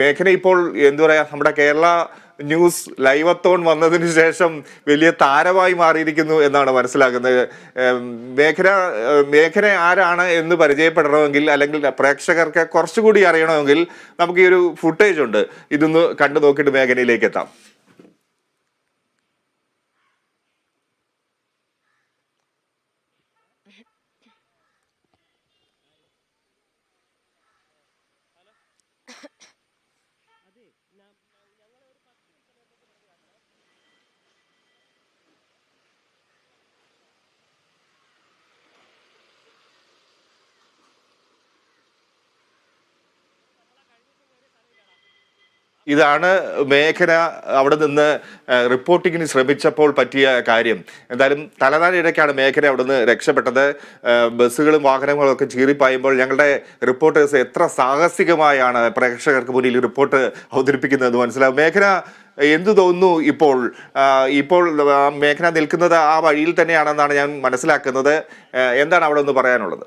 മേഘന ഇപ്പോൾ എന്താ പറയാ നമ്മുടെ കേരള ന്യൂസ് ലൈവത്തോൺ വന്നതിന് ശേഷം വലിയ താരമായി മാറിയിരിക്കുന്നു എന്നാണ് മനസ്സിലാക്കുന്നത് മേഖല മേഖല ആരാണ് എന്ന് പരിചയപ്പെടണമെങ്കിൽ അല്ലെങ്കിൽ പ്രേക്ഷകർക്ക് കുറച്ചുകൂടി അറിയണമെങ്കിൽ നമുക്ക് ഈ ഒരു ഫുട്ടേജ് ഉണ്ട്. ഇതൊന്ന് കണ്ടു നോക്കിയിട്ട് മേഖലയിലേക്ക് എത്താം. ഇതാണ് മേഘന അവിടെ നിന്ന് റിപ്പോർട്ടിങ്ങിന് ശ്രമിച്ചപ്പോൾ പറ്റിയ കാര്യം. എന്തായാലും തലനാരിടയ്ക്കാണ് മേഘന അവിടെ നിന്ന് രക്ഷപ്പെട്ടത്. ബസ്സുകളും വാഹനങ്ങളും ഒക്കെ ചീറിപ്പായുമ്പോൾ ഞങ്ങളുടെ റിപ്പോർട്ടേഴ്സ് എത്ര സാഹസികമായാണ് പ്രേക്ഷകർക്ക് മുന്നിൽ റിപ്പോർട്ട് അവതരിപ്പിക്കുന്നത് മനസ്സിലാവും. മേഘന എന്തു തോന്നുന്നു ഇപ്പോൾ? ഇപ്പോൾ മേഘന നിൽക്കുന്നത് ആ വഴിയിൽ തന്നെയാണെന്നാണ് ഞാൻ മനസ്സിലാക്കുന്നത്. എന്താണ് അവിടെ ഒന്ന് പറയാനുള്ളത്?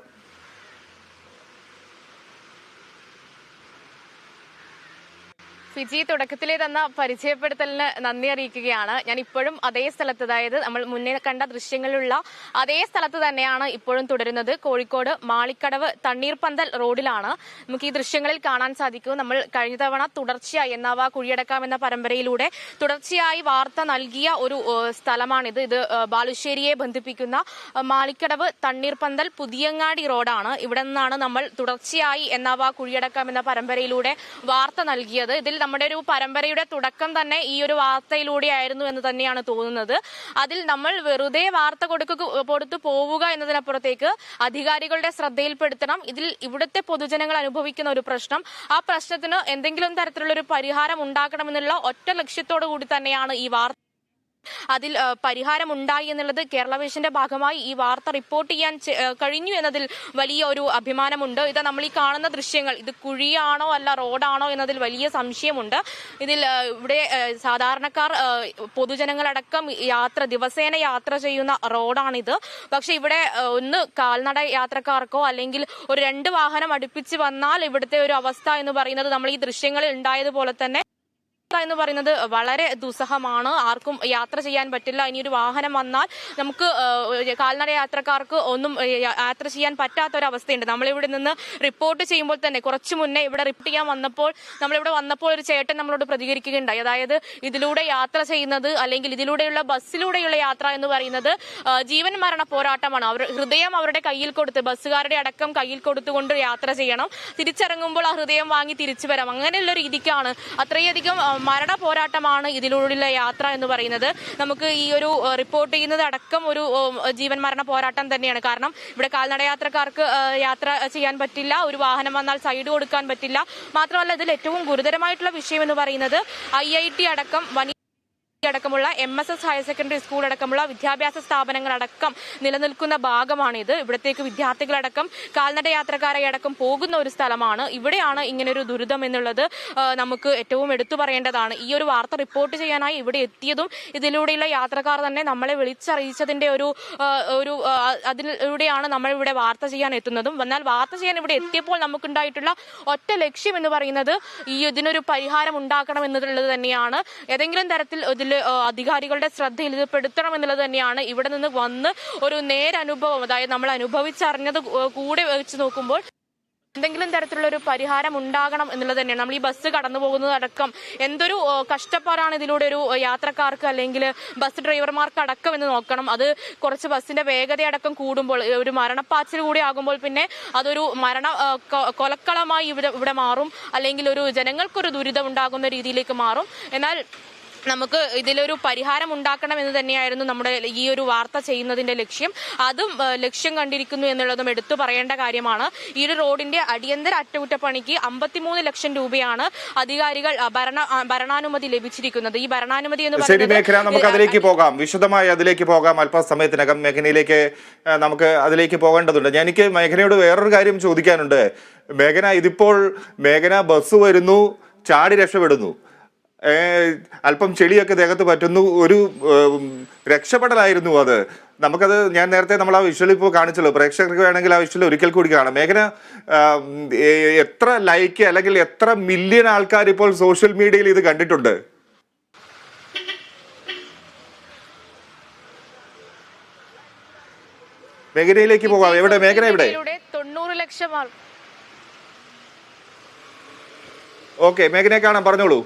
ഫിജി തുടക്കത്തിലെ തന്ന പരിചയപ്പെടുത്തലിന് നന്ദി അറിയിക്കുകയാണ്. ഞാൻ ഇപ്പോഴും അതേ സ്ഥലത്ത് അതായത് നമ്മൾ മുന്നേ കണ്ട ദൃശ്യങ്ങളിലുള്ള അതേ സ്ഥലത്ത് തന്നെയാണ് ഇപ്പോഴും തുടരുന്നത്. കോഴിക്കോട് മാളിക്കടവ് തണ്ണീർപന്തൽ റോഡിലാണ്. നമുക്ക് ഈ ദൃശ്യങ്ങളിൽ കാണാൻ സാധിക്കും. നമ്മൾ കഴിഞ്ഞ തവണ തുടർച്ചയായി എന്നാവാ കുഴിയടക്കാം എന്ന പരമ്പരയിലൂടെ തുടർച്ചയായി വാർത്ത നൽകിയ ഒരു സ്ഥലമാണിത്. ഇത് ബാലുശ്ശേരിയെ ബന്ധിപ്പിക്കുന്ന മാളിക്കടവ് തണ്ണീർപന്തൽ പുതിയങ്ങാടി റോഡാണ്. ഇവിടെ നിന്നാണ് നമ്മൾ തുടർച്ചയായി എന്നാവാ കുഴിയടക്കാം എന്ന പരമ്പരയിലൂടെ വാർത്ത നൽകിയത്. ഇതിൽ നമ്മുടെ ഒരു പരമ്പരയുടെ തുടക്കം തന്നെ ഈ ഒരു വാർത്തയിലൂടെയായിരുന്നു എന്ന് തന്നെയാണ് തോന്നുന്നത്. അതിൽ നമ്മൾ വെറുതെ വാർത്ത കൊടുക്ക കൊടുത്തു പോവുക എന്നതിനപ്പുറത്തേക്ക് അധികാരികളുടെ ശ്രദ്ധയിൽപ്പെടുത്തണം. ഇതിൽ ഇവിടുത്തെ പൊതുജനങ്ങൾ അനുഭവിക്കുന്ന ഒരു പ്രശ്നം. ആ പ്രശ്നത്തിന് എന്തെങ്കിലും തരത്തിലുള്ള ഒരു പരിഹാരം ഉണ്ടാക്കണമെന്നുള്ള ഒറ്റ ലക്ഷ്യത്തോടു കൂടി തന്നെയാണ് ഈ വാർത്ത അതിൽ പരിഹാരമുണ്ടായി എന്നുള്ളത് കേരള വിഷന്റെ ഭാഗമായി ഈ വാർത്ത റിപ്പോർട്ട് ചെയ്യാൻ കഴിഞ്ഞു എന്നതിൽ വലിയ ഒരു അഭിമാനമുണ്ട്. ഇത് നമ്മൾ ഈ കാണുന്ന ദൃശ്യങ്ങൾ. ഇത് കുഴിയാണോ അല്ല റോഡാണോ എന്നതിൽ വലിയ സംശയമുണ്ട്. ഇതിൽ ഇവിടെ സാധാരണക്കാർ പൊതുജനങ്ങളടക്കം യാത്ര ദിവസേന യാത്ര ചെയ്യുന്ന റോഡാണിത്. പക്ഷെ ഇവിടെ ഒന്ന് കാൽനട യാത്രക്കാർക്കോ അല്ലെങ്കിൽ ഒരു രണ്ട് വാഹനം അടുപ്പിച്ച് വന്നാൽ ഇവിടുത്തെ ഒരു അവസ്ഥ എന്ന് പറയുന്നത് നമ്മൾ ഈ ദൃശ്യങ്ങളിൽ ഉണ്ടായതുപോലെ തന്നെ എന്ന് പറയുന്നത് വളരെ ദുസ്സഹമാണ്. ആർക്കും യാത്ര ചെയ്യാൻ പറ്റില്ല. ഇനി ഒരു വാഹനം വന്നാൽ നമുക്ക് കാൽനട യാത്രക്കാർക്ക് ഒന്നും യാത്ര ചെയ്യാൻ പറ്റാത്ത ഒരു അവസ്ഥയുണ്ട് നമ്മളിവിടെ നിന്ന് റിപ്പോർട്ട് ചെയ്യുമ്പോൾ തന്നെ കുറച്ചു മുന്നേ ഇവിടെ റിപ്പോർട്ട് ചെയ്യാൻ വന്നപ്പോൾ നമ്മളിവിടെ വന്നപ്പോൾ ഒരു ചേട്ടൻ നമ്മളോട് പ്രതികരിക്കുകയുണ്ടായി. അതായത് ഇതിലൂടെ യാത്ര ചെയ്യുന്നത് അല്ലെങ്കിൽ ഇതിലൂടെയുള്ള ബസ്സിലൂടെയുള്ള യാത്ര എന്ന് പറയുന്നത് ജീവൻ മരണ പോരാട്ടമാണ്. അവർ ഹൃദയം അവരുടെ കയ്യിൽ കൊടുത്ത് ബസ്സുകാരുടെ അടക്കം കയ്യിൽ കൊടുത്തുകൊണ്ട് യാത്ര ചെയ്യണം. തിരിച്ചിറങ്ങുമ്പോൾ ആ ഹൃദയം വാങ്ങി തിരിച്ചു വരാം. അങ്ങനെയുള്ള രീതിക്കാണ് അത്രയധികം മരണ പോരാട്ടമാണ് ഇതിലൂടെയുള്ള യാത്ര എന്ന് പറയുന്നത്. നമുക്ക് ഈ ഒരു റിപ്പോർട്ട് ചെയ്യുന്നത് അടക്കം ഒരു ജീവൻ മരണ പോരാട്ടം തന്നെയാണ്. കാരണം ഇവിടെ കാൽനട യാത്രക്കാർക്ക് യാത്ര ചെയ്യാൻ പറ്റില്ല ഒരു വാഹനം വന്നാൽ സൈഡ് കൊടുക്കാൻ പറ്റില്ല. മാത്രമല്ല ഇതിൽ ഏറ്റവും ഗുരുതരമായിട്ടുള്ള വിഷയം എന്ന് പറയുന്നത് ഐ അടക്കം വനി അടക്കമുള്ള M S S higher secondary school അടക്കമുള്ള വിദ്യാഭ്യാസ സ്ഥാപനങ്ങളടക്കം നിലനിൽക്കുന്ന ഭാഗമാണിത്. ഇവിടത്തേക്ക് വിദ്യാർത്ഥികളടക്കം കാൽനട യാത്രക്കാരെ അടക്കം പോകുന്ന ഒരു സ്ഥലമാണ്. ഇവിടെയാണ് ഇങ്ങനൊരു ദുരിതം എന്നുള്ളത് നമുക്ക് ഏറ്റവും എടുത്തു പറയേണ്ടതാണ്. ഈ ഒരു വാർത്ത റിപ്പോർട്ട് ചെയ്യാനായി ഇവിടെ എത്തിയതും ഇതിലൂടെയുള്ള യാത്രക്കാർ തന്നെ നമ്മളെ വിളിച്ചറിയിച്ചതിന്റെ ഒരു ഒരു അതിലൂടെയാണ് നമ്മൾ ഇവിടെ വാർത്ത ചെയ്യാൻ എത്തുന്നതും. എന്നാൽ വാർത്ത ചെയ്യാൻ ഇവിടെ എത്തിയപ്പോൾ നമുക്കുണ്ടായിട്ടുള്ള ഒറ്റ ലക്ഷ്യം എന്ന് പറയുന്നത് ഈ ഇതിനൊരു പരിഹാരം ഉണ്ടാക്കണം എന്നുള്ളത് തന്നെയാണ്. ഏതെങ്കിലും തരത്തിൽ ഇതിൽ അധികാരികളുടെ ശ്രദ്ധയിൽ ഇത് പെടുത്തണം എന്നുള്ളത് തന്നെയാണ് ഇവിടെ നിന്ന് വന്ന് ഒരു നേരനുഭവം. അതായത് നമ്മൾ അനുഭവിച്ചറിഞ്ഞത് കൂടെ വെച്ച് നോക്കുമ്പോൾ എന്തെങ്കിലും തരത്തിലുള്ള ഒരു പരിഹാരം ഉണ്ടാകണം എന്നുള്ളത് തന്നെയാണ്. നമ്മൾ ഈ ബസ് കടന്നു പോകുന്നതടക്കം എന്തൊരു കഷ്ടപ്പാടാണ് ഇതിലൂടെ ഒരു യാത്രക്കാർക്ക് അല്ലെങ്കിൽ ബസ് ഡ്രൈവർമാർക്ക് അടക്കം എന്ന് നോക്കണം. അത് കുറച്ച് ബസ്സിന്റെ വേഗതയടക്കം കൂടുമ്പോൾ ഒരു മരണപ്പാച്ചിൽ കൂടി ആകുമ്പോൾ പിന്നെ അതൊരു മരണ കൊലക്കളമായി ഇവിടെ ഇവിടെ മാറും. അല്ലെങ്കിൽ ഒരു ജനങ്ങൾക്കൊരു ദുരിതം ഉണ്ടാകുന്ന രീതിയിലേക്ക് മാറും. എന്നാൽ നമുക്ക് ഇതിലൊരു പരിഹാരം ഉണ്ടാക്കണം എന്ന് തന്നെയായിരുന്നു നമ്മുടെ ഈ ഒരു വാർത്ത ചെയ്യുന്നതിന്റെ ലക്ഷ്യം. അതും ലക്ഷ്യം കണ്ടിരിക്കുന്നു എന്നുള്ളതും എടുത്തു പറയേണ്ട കാര്യമാണ്. ഈ ഒരു റോഡിന്റെ അടിയന്തര അറ്റകുറ്റപ്പണിക്ക് അമ്പത്തിമൂന്ന് ലക്ഷം രൂപയാണ് അധികാരികൾ ഭരണ ഭരണാനുമതി ലഭിച്ചിരിക്കുന്നത്. ഈ ഭരണാനുമതി എന്ന് ശരി മേഖല നമുക്ക് പറയുന്നത് അതിലേക്ക് പോകാം. വിശദമായി അതിലേക്ക് പോകാം. അല്പസമയത്തിനകം മേഖലയിലേക്ക് നമുക്ക് അതിലേക്ക് പോകേണ്ടതുണ്ട്. ഞാൻ എനിക്ക് മേഘനയോട് വേറൊരു കാര്യം ചോദിക്കാനുണ്ട്. മേഘന ഇതിപ്പോൾ മേഘന ബസ് വരുന്നു ചാടി രക്ഷപ്പെടുന്നു. അല്പം ചെളിയൊക്കെ ദേഹത്ത് പറ്റുന്നു. ഒരു രക്ഷപ്പെടലായിരുന്നു അത്. നമുക്കത് ഞാൻ നേരത്തെ നമ്മൾ ആ വിഷ്വൽ ഇപ്പോൾ കാണിച്ചല്ലോ. പ്രേക്ഷകർക്ക് വേണമെങ്കിൽ ആ വിഷ്വൽ ഒരിക്കൽ കൂടി കാണാം. മേഘന എത്ര ലൈക്ക് അല്ലെങ്കിൽ എത്ര മില്യൺ ആൾക്കാർ ഇപ്പോൾ സോഷ്യൽ മീഡിയയിൽ ഇത് കണ്ടിട്ടുണ്ട്? മേഖലയിലേക്ക് പോകാം. എവിടെ? മേഘന എവിടെ? തൊണ്ണൂറ് ലക്ഷം ഓക്കെ മേഘനയെ കാണാം പറഞ്ഞോളൂ.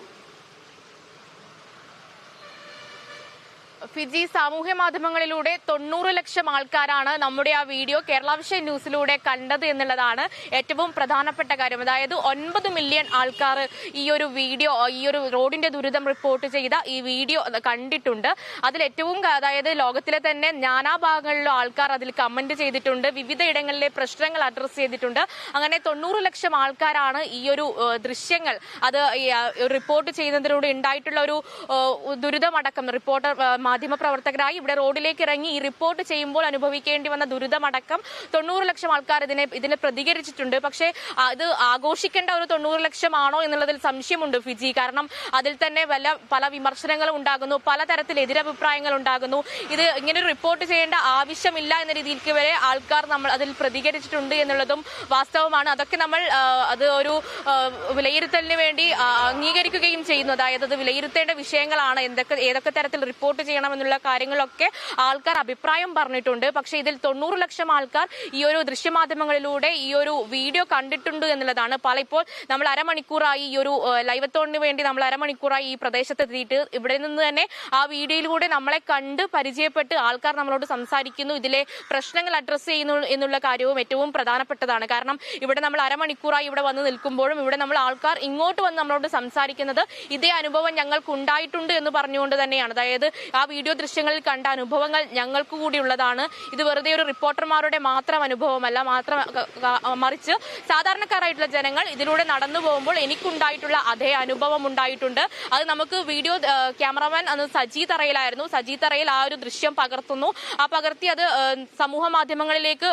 ഫിജി സാമൂഹ്യ മാധ്യമങ്ങളിലൂടെ തൊണ്ണൂറ് ലക്ഷം ആൾക്കാരാണ് നമ്മുടെ ആ വീഡിയോ കേരള വിഷയ ന്യൂസിലൂടെ കണ്ടത് എന്നുള്ളതാണ് ഏറ്റവും പ്രധാനപ്പെട്ട കാര്യം. അതായത് ഒൻപത് മില്യൺ ആൾക്കാർ ഈ ഒരു വീഡിയോ ഈ ഒരു റോഡിന്റെ ദുരിതം റിപ്പോർട്ട് ചെയ്ത ഈ വീഡിയോ കണ്ടിട്ടുണ്ട്. അതിൽ ഏറ്റവും അതായത് ലോകത്തിലെ തന്നെ നാനാഭാഗങ്ങളിലും ആൾക്കാർ അതിൽ കമന്റ് ചെയ്തിട്ടുണ്ട്. വിവിധ ഇടങ്ങളിലെ പ്രശ്നങ്ങൾ അഡ്രസ്സ് ചെയ്തിട്ടുണ്ട്. അങ്ങനെ തൊണ്ണൂറ് ലക്ഷം ആൾക്കാരാണ് ഈ ഒരു ദൃശ്യങ്ങൾ അത് റിപ്പോർട്ട് ചെയ്യുന്നതിലൂടെ ഉണ്ടായിട്ടുള്ള ഒരു ദുരിതമടക്കം. റിപ്പോർട്ടർ ഏഹ്, മാധ്യമപ്രവർത്തകരായി ഇവിടെ റോഡിലേക്ക് ഇറങ്ങി ഈ റിപ്പോർട്ട് ചെയ്യുമ്പോൾ അനുഭവിക്കേണ്ടി വന്ന ദുരിതമടക്കം തൊണ്ണൂറ് ലക്ഷം ആൾക്കാർ ഇതിനെ ഇതിനെ പ്രതികരിച്ചിട്ടുണ്ട്. പക്ഷേ അത് ആഘോഷിക്കേണ്ട ഒരു തൊണ്ണൂറ് ആണോ എന്നുള്ളതിൽ സംശയമുണ്ട് ഫിജി. കാരണം അതിൽ തന്നെ വല്ല പല വിമർശനങ്ങളും ഉണ്ടാകുന്നു പലതരത്തിൽ എതിരഭിപ്രായങ്ങൾ ഉണ്ടാകുന്നു. ഇത് ഇങ്ങനെ റിപ്പോർട്ട് ചെയ്യേണ്ട ആവശ്യമില്ല എന്ന രീതിയിലേക്ക് വരെ ആൾക്കാർ നമ്മൾ അതിൽ പ്രതികരിച്ചിട്ടുണ്ട് എന്നുള്ളതും വാസ്തവമാണ്. അതൊക്കെ നമ്മൾ അത് ഒരു വിലയിരുത്തലിന് വേണ്ടി അംഗീകരിക്കുകയും ചെയ്യുന്നു. അതായത് അത് വിലയിരുത്തേണ്ട വിഷയങ്ങളാണ്. എന്തൊക്കെ ഏതൊക്കെ തരത്തിൽ റിപ്പോർട്ട് ചെയ്യണമെന്നുള്ള കാര്യങ്ങളൊക്കെ ആൾക്കാർ അഭിപ്രായം പറഞ്ഞിട്ടുണ്ട്. പക്ഷേ ഇതിൽ തൊണ്ണൂറ് ലക്ഷം ആൾക്കാർ ഈ ഒരു ദൃശ്യമാധ്യമങ്ങളിലൂടെ ഈ ഒരു വീഡിയോ കണ്ടിട്ടുണ്ട് എന്നുള്ളതാണ്. പല ഇപ്പോൾ നമ്മൾ അരമണിക്കൂറായി ഈ ഒരു ലൈവത്തോണിന് വേണ്ടി നമ്മൾ അരമണിക്കൂറായി ഈ പ്രദേശത്തെത്തിയിട്ട് ഇവിടെ നിന്ന് തന്നെ ആ വീഡിയോയിലൂടെ നമ്മളെ കണ്ട് പരിചയപ്പെട്ട് ആൾക്കാർ നമ്മളോട് സംസാരിക്കുന്നു. ഇതിലെ പ്രശ്നങ്ങൾ അഡ്രസ്സ് ചെയ്യുന്നു എന്നുള്ള കാര്യവും ഏറ്റവും പ്രധാനപ്പെട്ടതാണ്. കാരണം ഇവിടെ നമ്മൾ അരമണിക്കൂറായി ഇവിടെ വന്ന് നിൽക്കുമ്പോഴും ഇവിടെ നമ്മൾ ആൾക്കാർ ഇങ്ങോട്ട് വന്ന് നമ്മളോട് സംസാരിക്കുന്നത് ഇതേ അനുഭവം ഞങ്ങൾക്ക് ഉണ്ടായിട്ടുണ്ട് എന്ന് പറഞ്ഞുകൊണ്ട് തന്നെയാണ്. അതായത് ആ വീഡിയോ ദൃശ്യങ്ങളിൽ കണ്ട അനുഭവങ്ങൾ ഞങ്ങൾക്ക് കൂടിയുള്ളതാണ് ഇത് വെറുതെ ഒരു റിപ്പോർട്ടർമാരുടെ മാത്രം അനുഭവമല്ല മാത്രം മറിച്ച് സാധാരണക്കാരായിട്ടുള്ള ജനങ്ങൾ ഇതിലൂടെ നടന്നു പോകുമ്പോൾ എനിക്കുണ്ടായിട്ടുള്ള അതേ അനുഭവം ഉണ്ടായിട്ടുണ്ട്. അത് നമുക്ക് വീഡിയോ ക്യാമറമാൻ അന്ന് സജി തറയിലായിരുന്നു. സജി തറയിൽ ആ ഒരു ദൃശ്യം പകർത്തുന്നു. ആ പകർത്തി അത് സമൂഹ മാധ്യമങ്ങളിലേക്ക്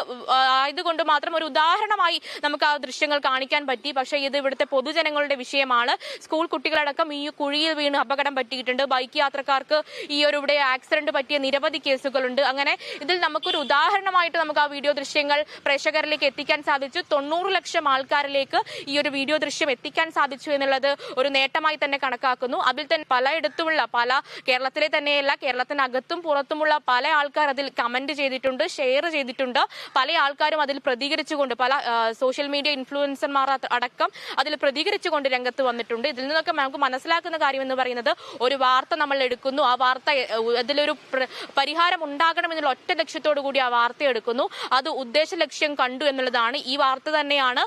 ആയതുകൊണ്ട് മാത്രം ഒരു ഉദാഹരണമായി നമുക്ക് ആ ദൃശ്യങ്ങൾ കാണിക്കാൻ പറ്റി. പക്ഷേ ഇത് ഇവിടുത്തെ പൊതുജനങ്ങളുടെ വിഷയമാണ്. സ്കൂൾ കുട്ടികളടക്കം ഈ കുഴിയിൽ വീണ് അപകടം പറ്റിയിട്ടുണ്ട്. ബൈക്ക് യാത്രക്കാർക്ക് ഈ ഒരു ഇവിടെ ആക്സിഡന്റ് പറ്റിയ നിരവധി കേസുകളുണ്ട്. അങ്ങനെ ഇതിൽ നമുക്കൊരു ഉദാഹരണമായിട്ട് നമുക്ക് ആ വീഡിയോ ദൃശ്യങ്ങൾ പ്രേക്ഷകരിലേക്ക് എത്തിക്കാൻ സാധിച്ചു. തൊണ്ണൂറ് ലക്ഷം ആൾക്കാരിലേക്ക് ഈ ഒരു വീഡിയോ ദൃശ്യം എത്തിക്കാൻ സാധിച്ചു എന്നുള്ളത് ഒരു നേട്ടമായി തന്നെ കണക്കാക്കുന്നു. അതിൽ തന്നെ പലയിടത്തുമുള്ള പല കേരളത്തിലെ തന്നെയല്ല കേരളത്തിനകത്തും പുറത്തുമുള്ള പല ആൾക്കാർ അതിൽ കമന്റ് ചെയ്തിട്ടുണ്ട് ഷെയർ ചെയ്തിട്ടുണ്ട്. പല ആൾക്കാരും അതിൽ പ്രതികരിച്ചുകൊണ്ട് പല സോഷ്യൽ മീഡിയ ഇൻഫ്ലുവൻസർമാർ അടക്കം അതിൽ പ്രതികരിച്ചുകൊണ്ട് രംഗത്ത് വന്നിട്ടുണ്ട്. ഇതിൽ നിന്നൊക്കെ നമുക്ക് മനസ്സിലാക്കുന്ന കാര്യം എന്ന് പറയുന്നത് ഒരു വാർത്ത നമ്മൾ എടുക്കുന്നു. ആ വാർത്ത അതിലൊരു പ്ര- പരിഹാരം ഉണ്ടാകണമെന്നുള്ള ഒറ്റ ലക്ഷ്യത്തോടു കൂടി ആ വാർത്ത എടുക്കുന്നു. അത് ഉദ്ദേശ ലക്ഷ്യം കണ്ടു എന്നുള്ളതാണ്. ഈ വാർത്ത തന്നെയാണ്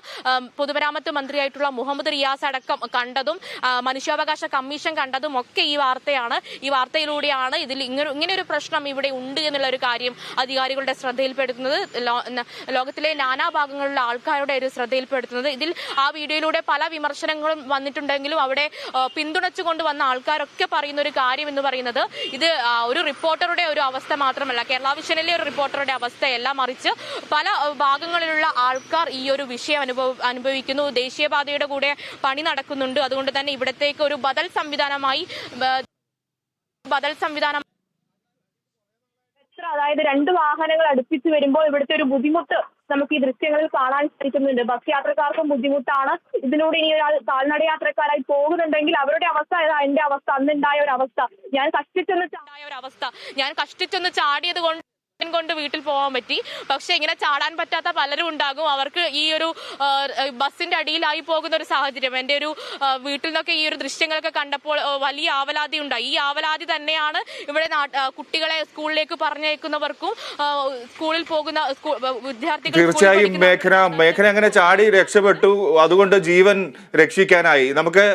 പൊതുമരാമത്ത് മന്ത്രിയായിട്ടുള്ള മുഹമ്മദ് റിയാസ് അടക്കം കണ്ടതും മനുഷ്യാവകാശ കമ്മീഷൻ കണ്ടതും ഒക്കെ ഈ വാർത്തയാണ്. ഈ വാർത്തയിലൂടെയാണ് ഇതിൽ ഇങ്ങനെ ഇങ്ങനെ ഒരു പ്രശ്നം ഇവിടെ ഉണ്ട് എന്നുള്ള ഒരു കാര്യം അധികാരികളുടെ ശ്രദ്ധയിൽപ്പെടുത്തുന്നത്. ലോകത്തിലെ നാനാ ലോകത്തിലെ നാനാഭാഗങ്ങളിലുള്ള ആൾക്കാരുടെ ഒരു ശ്രദ്ധയിൽപ്പെടുത്തുന്നത്. ഇതിൽ ആ വീഡിയോയിലൂടെ പല വിമർശനങ്ങളും വന്നിട്ടുണ്ടെങ്കിലും അവിടെ പിന്തുണച്ചുകൊണ്ട് വന്ന ആൾക്കാരൊക്കെ പറയുന്ന ഒരു കാര്യം എന്ന് പറയുന്നത് ഇത് ഒരു റിപ്പോർട്ടറുടെ ഒരു അവസ്ഥ മാത്രമല്ല കേരള വിഷനിലെ ഒരു റിപ്പോർട്ടറുടെ അവസ്ഥയല്ല മറിച്ച് പല ഭാഗങ്ങളിലുള്ള ആൾക്കാർ ഈ ഒരു വിഷയം അനുഭവ അനുഭവിക്കുന്നു. ദേശീയപാതയുടെ കൂടെ പണി നടക്കുന്നുണ്ട്. അതുകൊണ്ട് തന്നെ ഇവിടത്തേക്ക് ഒരു ബദൽ സംവിധാനമായി ബദൽ സംവിധാനം അതായത് രണ്ട് വാഹനങ്ങൾ അടുപ്പിച്ച് വരുമ്പോൾ ഇവിടുത്തെ ഒരു ബുദ്ധിമുട്ട് നമുക്ക് ഈ ദൃശ്യങ്ങളിൽ കാണാൻ സാധിക്കുന്നുണ്ട്. ബസ് യാത്രക്കാർക്കും ബുദ്ധിമുട്ടാണ്. ഇതിലൂടെ ഇനി ഒരാൾ കാൽനട യാത്രക്കാരായി പോകുന്നുണ്ടെങ്കിൽ അവരുടെ അവസ്ഥ എന്റെ അവസ്ഥ. അന്നുണ്ടായ ഒരു അവസ്ഥ ഞാൻ കഷ്ടിച്ചൊന്ന് ചാ- ഒരു അവസ്ഥ ഞാൻ കഷ്ടിച്ചൊന്ന് ചാടിയത് കൊണ്ട് കൊണ്ട് വീട്ടിൽ പോകാൻ പറ്റി. പക്ഷെ ഇങ്ങനെ ചാടാൻ പറ്റാത്ത പലരും ഉണ്ടാകും. അവർക്ക് ഈ ഒരു ബസ്സിന്റെ ബസിന്റെ അടിയിലായി പോകുന്ന ഒരു സാഹചര്യം. എന്റെ ഒരു വീട്ടിൽ നിന്നൊക്കെ ഈ ഒരു ദൃശ്യങ്ങളൊക്കെ കണ്ടപ്പോൾ വലിയ ആവലാതി ഉണ്ടായി. ഈ ആവലാതി തന്നെയാണ് ഇവിടെ കുട്ടികളെ സ്കൂളിലേക്ക് പറഞ്ഞയക്കുന്നവർക്കും സ്കൂളിൽ പോകുന്ന വിദ്യാർത്ഥികൾ തീർച്ചയായും മേഘന മേഘന അങ്ങനെ ചാടി രക്ഷപ്പെട്ടു. അതുകൊണ്ട് ജീവൻ രക്ഷിക്കാനായി. നമുക്ക്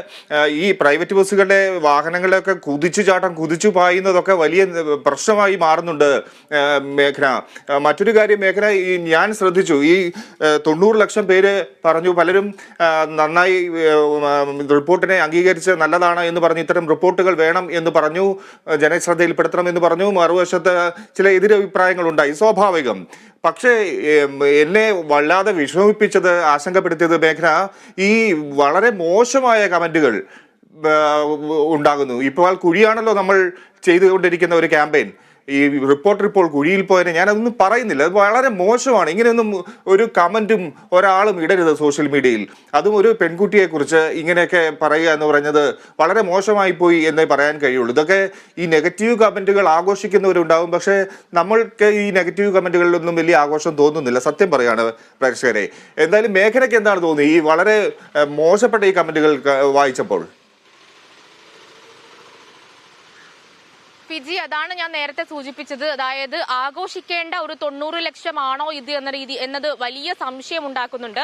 ഈ പ്രൈവറ്റ് ബസ്സുകളുടെ വാഹനങ്ങളിലൊക്കെ കുതിച്ചു ചാട്ടം കുതിച്ചു പായുന്നതൊക്കെ വലിയ പ്രശ്നമായി മാറുന്നുണ്ട്. മേഘന മറ്റൊരു കാര്യം മേഖല ഈ ഞാൻ ശ്രദ്ധിച്ചു. ഈ തൊണ്ണൂറ് ലക്ഷം പേര് പറഞ്ഞു പലരും നന്നായി റിപ്പോർട്ടിനെ അംഗീകരിച്ച് നല്ലതാണ് എന്ന് പറഞ്ഞു ഇത്തരം റിപ്പോർട്ടുകൾ വേണം എന്ന് പറഞ്ഞു ജനശ്രദ്ധയിൽപ്പെടുത്തണം എന്ന് പറഞ്ഞു മറുവശത്ത് ചില എതിരഭിപ്രായങ്ങൾ ഉണ്ടായി സ്വാഭാവികം. പക്ഷേ എന്നെ വല്ലാതെ വിഷമിപ്പിച്ചത് ആശങ്കപ്പെടുത്തിയത് മേഘന ഈ വളരെ മോശമായ കമന്റുകൾ ഉണ്ടാകുന്നു. ഇപ്പോൾ കുഴിയാണല്ലോ നമ്മൾ ചെയ്തുകൊണ്ടിരിക്കുന്ന ഒരു ക്യാമ്പയിൻ. ഈ റിപ്പോർട്ടർ ഇപ്പോൾ കുഴിയിൽ പോയതിനെ ഞാനതൊന്നും പറയുന്നില്ല. അത് വളരെ മോശമാണ്. ഇങ്ങനെയൊന്നും ഒരു കമന്റും ഒരാളും ഇടരുത് സോഷ്യൽ മീഡിയയിൽ. അതും ഒരു പെൺകുട്ടിയെക്കുറിച്ച് ഇങ്ങനെയൊക്കെ പറയുക എന്ന് പറഞ്ഞത് വളരെ മോശമായി പോയി എന്നേ പറയാൻ കഴിയുള്ളൂ. ഇതൊക്കെ ഈ നെഗറ്റീവ് കമന്റുകൾ ആഘോഷിക്കുന്നവരുണ്ടാവും. പക്ഷേ നമ്മൾക്ക് ഈ നെഗറ്റീവ് കമന്റുകളിലൊന്നും വലിയ ആഘോഷം തോന്നുന്നില്ല. സത്യം പറയുകയാണ് പ്രേക്ഷകരെ. എന്തായാലും മേഖലയ്ക്ക് എന്താണ് തോന്നുന്നത്? ഈ വളരെ മോശപ്പെട്ട ഈ കമന്റുകൾ വായിച്ചപ്പോൾ. ഫിജി അതാണ് ഞാൻ നേരത്തെ സൂചിപ്പിച്ചത്. അതായത് ആഘോഷിക്കേണ്ട ഒരു തൊണ്ണൂറ് ലക്ഷമാണോ ഇത് എന്ന രീതി എന്നത് വലിയ സംശയം ഉണ്ടാക്കുന്നുണ്ട്.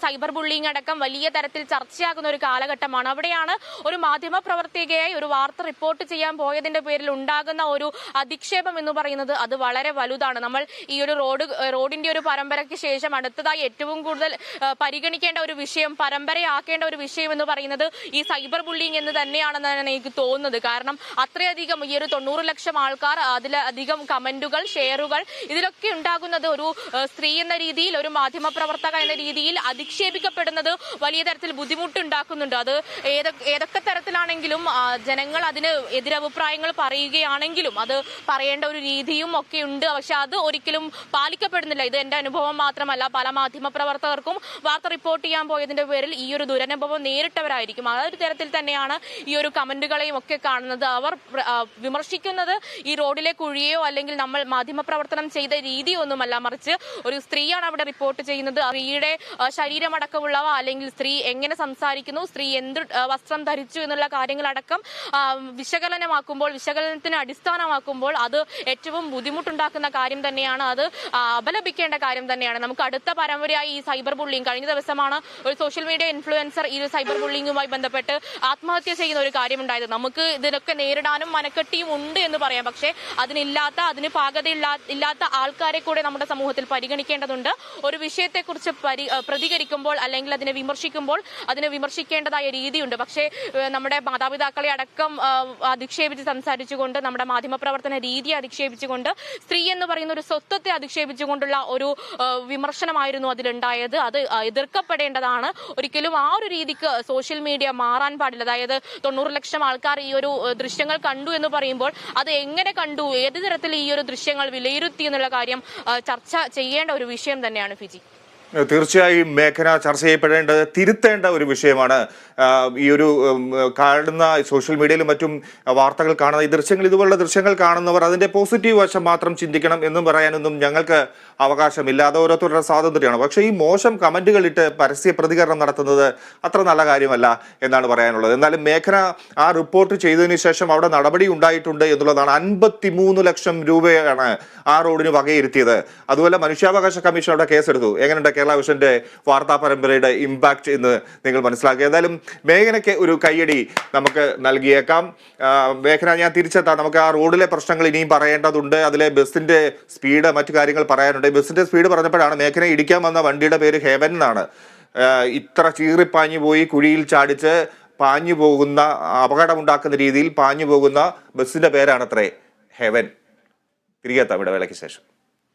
സൈബർ ബുള്ളിങ് അടക്കം വലിയ തരത്തിൽ ചർച്ചയാകുന്ന ഒരു കാലഘട്ടമാണ്. അവിടെയാണ് ഒരു മാധ്യമ പ്രവർത്തകയായി ഒരു വാർത്ത റിപ്പോർട്ട് ചെയ്യാൻ പോയതിന്റെ പേരിൽ ഉണ്ടാകുന്ന ഒരു അധിക്ഷേപം എന്ന് പറയുന്നത് അത് വളരെ വലുതാണ്. നമ്മൾ ഈ ഒരു റോഡ് റോഡിന്റെ ഒരു പരമ്പരയ്ക്ക് ശേഷം അടുത്തതായി ഏറ്റവും കൂടുതൽ പരിഗണിക്കേണ്ട ഒരു വിഷയം പരമ്പരയാക്കേണ്ട ഒരു വിഷയം എന്ന് പറയുന്നത് ഈ സൈബർ ബുള്ളിങ് എന്ന് തന്നെയാണെന്നാണ് എനിക്ക് തോന്നുന്നത്. കാരണം അത്രയധികം ഈ ഒരു തൊണ്ണൂറ് ലക്ഷം ആൾക്കാർ അതിലധികം കമന്റുകൾ ഷെയറുകൾ ഇതിലൊക്കെ ഉണ്ടാകുന്നത് ഒരു സ്ത്രീ എന്ന രീതിയിൽ ഒരു മാധ്യമ പ്രവർത്തക എന്ന രീതിയിൽ അധിക്ഷേപിക്കപ്പെടുന്നത് വലിയ തരത്തിൽ ബുദ്ധിമുട്ടുണ്ടാക്കുന്നുണ്ട്. അത് ഏതൊക്കെ തരത്തിലാണെങ്കിലും ജനങ്ങൾ അതിന് എതിരഭിപ്രായങ്ങൾ പറയുകയാണെങ്കിലും അത് പറയേണ്ട ഒരു രീതിയും ഒക്കെ ഉണ്ട്. പക്ഷെ അത് ഒരിക്കലും പാലിക്കപ്പെടുന്നില്ല. ഇത് എന്റെ അനുഭവം മാത്രമല്ല. പല മാധ്യമ പ്രവർത്തകർക്കും വാർത്ത റിപ്പോർട്ട് ചെയ്യാൻ പോയതിന്റെ പേരിൽ ഈ ഒരു ദുരനുഭവം നേരിട്ടവരായിരിക്കും. ആ ഒരു തരത്തിൽ തന്നെയാണ് ഈ ഒരു കമന്റുകളെയും ഒക്കെ കാണുന്നത്. അവർ വിമർശിക്കുന്നത് ഈ റോഡിലെ കുഴിയോ അല്ലെങ്കിൽ നമ്മൾ മാധ്യമ പ്രവർത്തനം ചെയ്ത രീതിയൊന്നുമല്ല. മറിച്ച് ഒരു സ്ത്രീയാണ് അവിടെ റിപ്പോർട്ട് ചെയ്യുന്നത്. സ്ത്രീയുടെ ആ, ശരീരമടക്കമുള്ളവ അല്ലെങ്കിൽ സ്ത്രീ എങ്ങനെ സംസാരിക്കുന്നു സ്ത്രീ എന്ത് വസ്ത്രം ധരിച്ചു എന്നുള്ള കാര്യങ്ങളടക്കം വിശകലനമാക്കുമ്പോൾ വിശകലനത്തിന് അടിസ്ഥാനമാക്കുമ്പോൾ അത് ഏറ്റവും ബുദ്ധിമുട്ടുണ്ടാക്കുന്ന കാര്യം തന്നെയാണ്. അത് അപലപിക്കേണ്ട കാര്യം തന്നെയാണ്. നമുക്ക് അടുത്ത പരമ്പരയായി ഈ സൈബർ ബുള്ളിങ് കഴിഞ്ഞ ദിവസമാണ് ഒരു സോഷ്യൽ മീഡിയ ഇൻഫ്ലുവൻസർ ഈ സൈബർ ബുള്ളിങ്ങുമായി ബന്ധപ്പെട്ട് ആത്മഹത്യ ചെയ്യുന്ന ഒരു കാര്യമുണ്ടായത്. നമുക്ക് ഇതിനൊക്കെ നേരിടാനും മനക്കെട്ടിയും ഉണ്ട് എന്ന് പറയാം. പക്ഷേ അതിനില്ലാത്ത അതിന് പാകത ഇല്ലാത്ത ആൾക്കാരെ കൂടെ നമ്മുടെ സമൂഹത്തിൽ പരിഗണിക്കേണ്ടതുണ്ട്. ഒരു വിഷയത്തെക്കുറിച്ച് പരി ആ, പ്രതികരിക്കുമ്പോൾ അല്ലെങ്കിൽ അതിനെ വിമർശിക്കുമ്പോൾ അതിനെ വിമർശിക്കേണ്ടതായ രീതിയുണ്ട്. പക്ഷേ നമ്മുടെ മാതാപിതാക്കളെ അടക്കം അധിക്ഷേപിച്ച് സംസാരിച്ചുകൊണ്ട് നമ്മുടെ മാധ്യമപ്രവർത്തന രീതിയെ അധിക്ഷേപിച്ചുകൊണ്ട് സ്ത്രീ എന്ന് പറയുന്ന ഒരു സ്വത്വത്തെ അധിക്ഷേപിച്ചുകൊണ്ടുള്ള ഒരു വിമർശനമായിരുന്നു അതിലുണ്ടായത്. അത് എതിർക്കപ്പെടേണ്ടതാണ്. ഒരിക്കലും ആ ഒരു രീതിക്ക് സോഷ്യൽ മീഡിയ മാറാൻ പാടില്ല. അതായത് തൊണ്ണൂറ് ലക്ഷം ആൾക്കാർ ഈ ഒരു ദൃശ്യങ്ങൾ കണ്ടു എന്ന് പറയുമ്പോൾ അത് എങ്ങനെ കണ്ടു? ഏത് തരത്തിൽ ഈ ഒരു ദൃശ്യങ്ങൾ വിലയിരുത്തി എന്നുള്ള കാര്യം ചർച്ച ചെയ്യേണ്ട ഒരു വിഷയം തന്നെയാണ് ഫിജി. തീർച്ചയായും മേഖല ചർച്ച ചെയ്യപ്പെടേണ്ടത് തിരുത്തേണ്ട ഒരു വിഷയമാണ് ഈ ഒരു കാണുന്ന സോഷ്യൽ മീഡിയയിലും മറ്റും വാർത്തകൾ കാണുന്ന ഈ ദൃശ്യങ്ങൾ ഇതുപോലുള്ള ദൃശ്യങ്ങൾ കാണുന്നവർ അതിന്റെ പോസിറ്റീവ് വശം മാത്രം ചിന്തിക്കണം എന്നും പറയാനൊന്നും ഞങ്ങൾക്ക് അവകാശമില്ല. അത് ഓരോരുത്തരുടെ സ്വാതന്ത്ര്യമാണ്. പക്ഷേ ഈ മോശം കമന്റുകളിട്ട് പരസ്യ പ്രതികരണം നടത്തുന്നത് അത്ര നല്ല കാര്യമല്ല എന്നാണ് പറയാനുള്ളത്. എന്നാലും മേഖല ആ റിപ്പോർട്ട് ചെയ്തതിനു ശേഷം അവിടെ നടപടി ഉണ്ടായിട്ടുണ്ട് എന്നുള്ളതാണ്. അൻപത്തിമൂന്ന് ലക്ഷം രൂപയാണ് ആ റോഡിന് വകയിരുത്തിയത്. അതുപോലെ മനുഷ്യാവകാശ കമ്മീഷൻ അവിടെ കേസെടുത്തു. എങ്ങനെയുണ്ട് കേരള വിഷന്റെ വാർത്താ പരമ്പരയുടെ ഇമ്പാക്ട് എന്ന് നിങ്ങൾ മനസ്സിലാക്കുക ഏതായാലും മേഘനയ്ക്ക് ഒരു കയ്യടി നമുക്ക് നൽകിയേക്കാം. മേഘന ഞാൻ തിരിച്ചെത്താം. നമുക്ക് ആ റോഡിലെ പ്രശ്നങ്ങൾ ഇനിയും പറയേണ്ടതുണ്ട്. അതിലെ ബസ്സിന്റെ സ്പീഡ് മറ്റു കാര്യങ്ങൾ പറയാനുണ്ട്. ബസ്സിന്റെ സ്പീഡ് പറഞ്ഞപ്പോഴാണ് മേഘന ഇടിക്കാൻ വന്ന വണ്ടിയുടെ പേര് ഹെവൻ എന്നാണ്. ഇത്ര ചീറിപ്പാഞ്ഞു പോയി കുഴിയിൽ ചാടിച്ച് പാഞ്ഞു പോകുന്ന അപകടമുണ്ടാക്കുന്ന രീതിയിൽ പാഞ്ഞു പോകുന്ന ബസ്സിന്റെ പേരാണത്രേ ഹെവൻ. തിരികെ എത്താം ഇടവേളയ്ക്ക് ശേഷം.